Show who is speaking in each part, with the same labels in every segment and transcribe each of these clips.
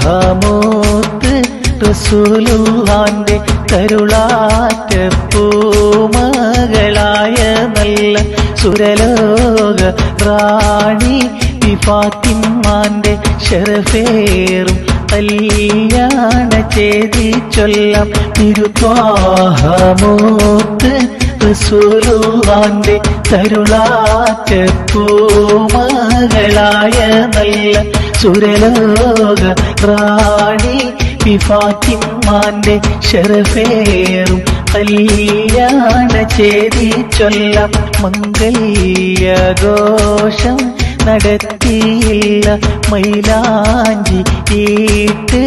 Speaker 1: തിരുത്വാഹമോത്ത് റസൂലുള്ളാന്റെ കരുളാറ്റ പൂമകളായ നല്ല സുരലോക റാണി ഫാത്തിമാന്റെ ഷെറഫേറും കല്യാണ ചേതി ചൊല്ലാം തിരുത്വാഹമോത്ത് റസൂലുള്ളാന്റെ കരുളാറ്റ പൂമകളായ നല്ല സുരലോക റാണി ഫാത്തിമാന്റെ ഷെറഫേറും കല്യാണ ചെയ്തി ചൊല്ലാം മംഗല്യഘോഷം നടത്തിയില്ല മൈലാഞ്ചി ഈട്ട്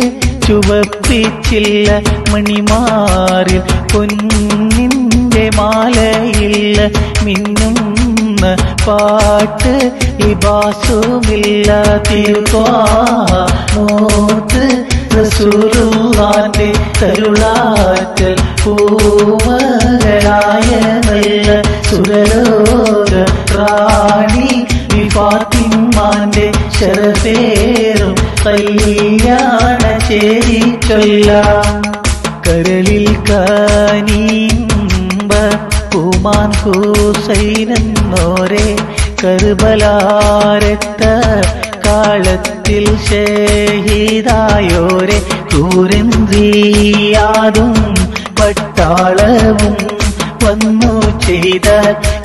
Speaker 1: ചുവപ്പിച്ചില്ല മണിമാറിൽ പൊന്നിന്റെ മാലയില്ല മിന്നുന്ന പാട്ട് ഇബാസുമില്ല തിരുവാമോത്ത് റസൂലുള്ളാന്റെ കരുളാറ്റൽ പൂവരായ നല്ല സുരലോക റാണി വിപാത്തിമാന്റെ ശരഫേറും കല്യാണ ചേരി ചൊല്ലാം കരളിൽ കാനീമ്പ പൂമാൻ ഹുസൈനെന്നോരെ കരുബലാരത്ത കാലത്തിൽ ഷഹീദായോരെ കൂരന്തിയാതും പട്ടാളവും വന്നു ചെയ്ത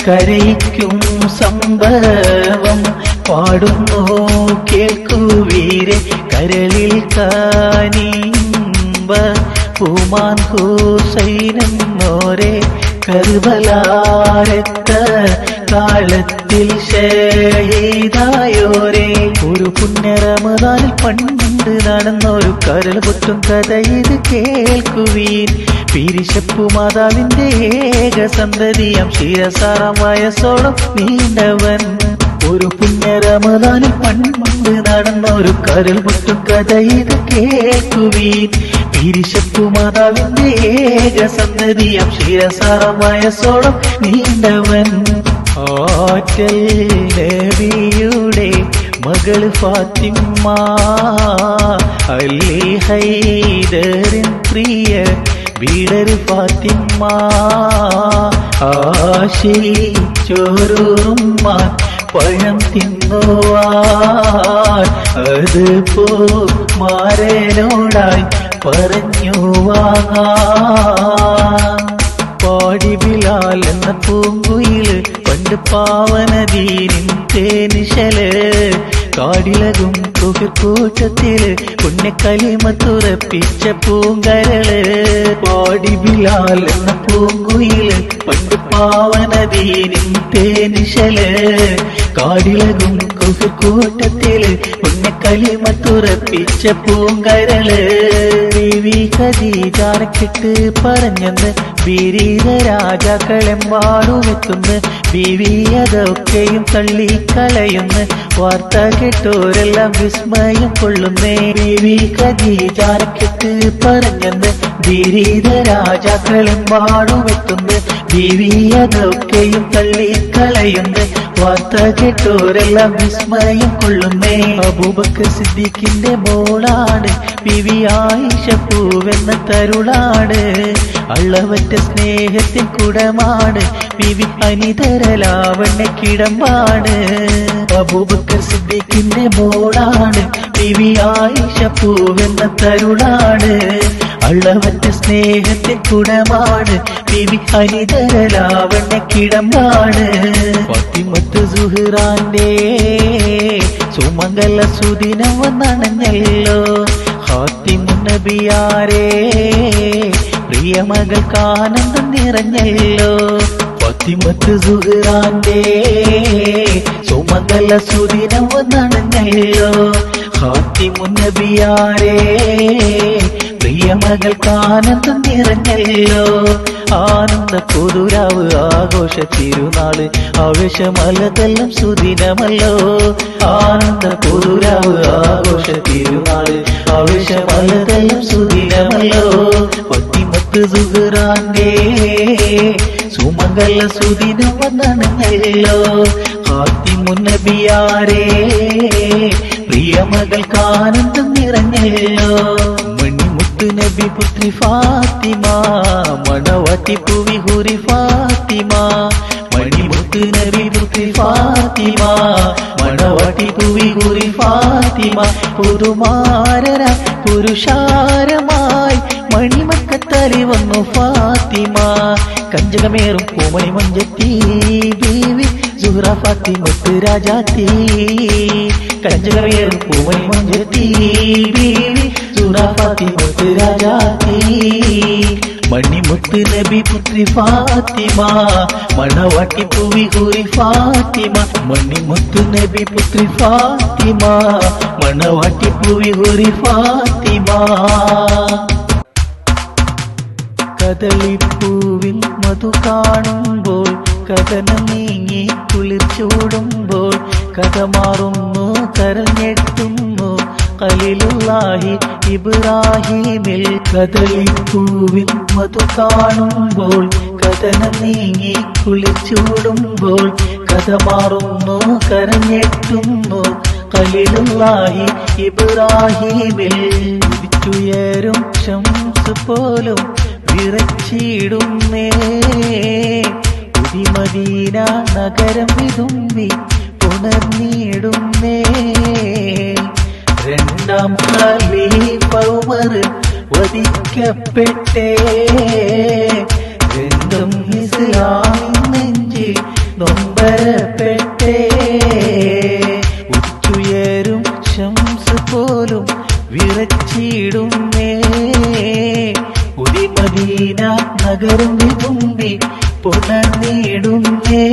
Speaker 1: കരയിക്കും സംഭവം പാടുന്നു കേൾക്കുവീരെ കരളിൽ കാനീമ്പ പൂമാൻ ഹുസൈനെന്നോരെ കരുബലാരത്ത കാലത്തിൽ ഷഹീദായോരെ ഒരു പുണ്യറമദാനിൽ പണ്ട് നടന്നൊരു കരൾ പൊറ്റും കഥ കേൾക്കുവീൻ. പിരിശപ്പു മാതാവിന്റെ ഏക സന്തതിയം ശിരസാറാം വയസ്സോളം നീണ്ടവൻ. ഒരു പുണ്യറമദാനിൽ പണ്ട് നടന്ന ഒരു കരൾ പൊട്ടും കഥ കേൾക്കുവീൻ. പിരിശപ്പു മാതാവിന്റെ ഏക സന്തതിയം ശിരസാറാം വയസ്സോളം നീണ്ടവൻ. ആറ്റൽ നബിയുടെ മകൾ ഫാത്തിമ്മ അല്ലി ഹൈദറിൻ പ്രിയ വീടർ ഫാത്തിമ്മ ആശി ചോറുമ്മ പഴം തിന്നുവാൻ. പോ മാരനോടായി പറഞ്ഞു വാങ്ങാൻ പാടി ബിലാൽ എന്ന പൂങ്കുയിൽ പണ്ട് പാവനദീനിൻ തേനിശൽ കാടിലകും കൂട്ടത്തിൽ പുണ്യക്കലിമ തുറപ്പിച്ച പൂങ്കരൾ. പാടി ബിലാൽ എന്ന പൂങ്കുയിൽ പണ്ട് പാവനദീനിൻ തേനിശൽ കാടിലകും കൂട്ടത്തിൽ പുണ്യക്കലിമ തുറപ്പിച്ച പൂങ്കരൾ. ബീവി ഖദീജാനക്കിട്ട് പറഞ്ഞെന്ന് ബിരീത രാജാക്കളെമ്പാടുമെത്തുന്ന് ബീവി തള്ളിക്കളയുന്ന വാർത്ത കേട്ടോരെല്ലാം വിസ്മയം കൊള്ളുന്നേ. ബിവി ഖദീജാനക്കിട്ട് പറഞ്ഞെന്ന് ബിരീത രാജാക്കളും വാടുമെത്തുന്നു ദിവ്യതൊക്കെയും തള്ളിക്കളയുന്ന് വാർത്ത കേട്ടോരെല്ലാം വിസ്മയം കൊള്ളുന്നേ. അബൂബക്കർ സിദ്ദിഖിന്റെ മോളാണ് ബിവി ആയിഷ പൂവെന്ന തരുളാണ്. അള്ളവറ്റ സ്നേഹത്തിൻ കുടമാണ്. വിവി അനിതരലാവണ്ണ കിടമ്പാണ്. അബൂബക്കർ സിദ്ദീഖിന്റെ മോളാണ്. വിവി ആയിഷ പൂവെന്ന തരുളാണ്. അള്ളവറ്റ സ്നേഹത്തിൻ കുടമാണ്. വിവി അനിതരലാവണ്ണ കിടമ്പാണ്. പത്തിമത്ത് സുഹ്റാന്റെ സുമംഗല സുദിനം വന്നണഞ്ഞല്ലോ. ഹാത്തിമുന്നബിയാരേ. പ്രിയമകൾക്ക് ആനന്ദം നിറഞ്ഞല്ലോ. പത്തിമത്ത് സുഹൃത്തെ സുമംഗല സുദിനം നടഞ്ഞല്ലോ ഹാത്തിമുന്നബിയാരേ പ്രിയമകൾക്ക് ആനന്ദം നിറഞ്ഞല്ലോ. ആനന്ദ പൊതുരാവ് ആഘോഷ തിരുനാൾ ആവേശമലതെല്ലാം സുദിനമല്ലോ. ആനന്ദ പൊതുരാവ് ആഘോഷ തിരുനാൾ ആവേശമലതെല്ലാം സുദിനമല്ലോ. പത്തിമത്ത് സുഹറാന്റെ സുമംഗല സുദിനം വന്നണഞ്ഞല്ലോ ഹാത്തിമുന്നബിയാരേ പ്രിയ മകൾക്ക് ആനന്ദം നിറഞ്ഞല്ലോ. മണിമുത്ത് നബി പുത്രി ഫാത്തിമ മണവാട്ടി പുവി ഫാത്തിമ മണിമുത്ത് നബി പുത്രി ഫാത്തിമ മണവാട്ടി പുവി ഫാത്തിമ പുതുമാരര പുരുഷാരമായി മണിമക്കത്തലി വന്നു ഫാത്തിമ കഞ്ചകമേറും പൂമണി മഞ്ചത്തി ബീവി സുഹ്റ ഫാത്തിമത്ത് രാജാത്തി കഞ്ചകമേറും പൂമണി മഞ്ചത്തി ബീവി സുഹ്റ ഫാത്തിമത്ത് രാജാത്തി മണിമുത്ത് നബി പുത്രി ഫാത്തിമ മണവാട്ടി പുവി ഹുരി ഫാത്തിമ മണിമുത്ത് നബി പുത്രി ഫാത്തിമ മണവാട്ടി പുവി ഹുരി ഫാത്തിമ കദളിപ്പൂവിൽ മധു കാണുമ്പോൾ കഥനം നീങ്ങി കുളിർച്ചൂടുമ്പോൾ കഥ മാറുന്നു കരഞ്ഞെത്തുന്നു കലിലുള്ളാഹി ഇബ്രാഹിമിൽ കദളിപ്പൂവിൽ മധു കാണുമ്പോൾ കഥനം നീങ്ങി കുളിച്ചൂടുമ്പോൾ കഥ മാറുന്നു കരഞ്ഞെട്ടുന്നു കലിലുള്ളാഹി ഇബ്രാഹിമിൽ ഉയരും ശംസ് പോലും വിറച്ചിടുന്നേ പുതിമദീന നഗരം വിതുമ്പി പുണർന്നിടുന്നേ രണ്ടാം ഖലീഫ ഉമർ വധിക്കപ്പെട്ടേ. രണ്ടും ഇസ്ലാമിൻ നെഞ്ചിൽ നൊമ്പരപ്പെട്ടേ. ഉച്ചുയരും ശംസ് പോലും വിറച്ചിടുന്നേ. മദീന നഗരം വിതുമ്പി പുണർന്നിടുന്നേ.